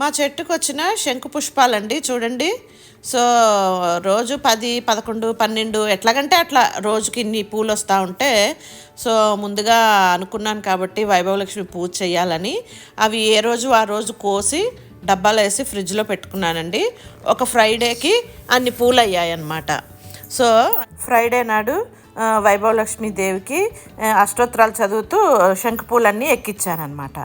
మా చెట్టుకు వచ్చిన శంకు పుష్పాలండి చూడండి. సో రోజు పది పదకొండు పన్నెండు ఎట్లాగంటే అట్లా రోజుకి ఇన్ని పూలు వస్తూ ఉంటే సో ముందుగా అనుకున్నాను కాబట్టి వైభవలక్ష్మి పూజ చేయాలని అవి ఏ రోజు ఆ రోజు కోసి డబ్బాలో వేసి ఫ్రిడ్జ్లో పెట్టుకున్నానండి. ఒక ఫ్రైడేకి అన్ని పూలు అయ్యాయి అన్నమాట సో ఫ్రైడే నాడు వైభవలక్ష్మి దేవికి అష్టోత్తరాలు చదువుతూ శంఖపూలన్నీ ఎక్కించానమాట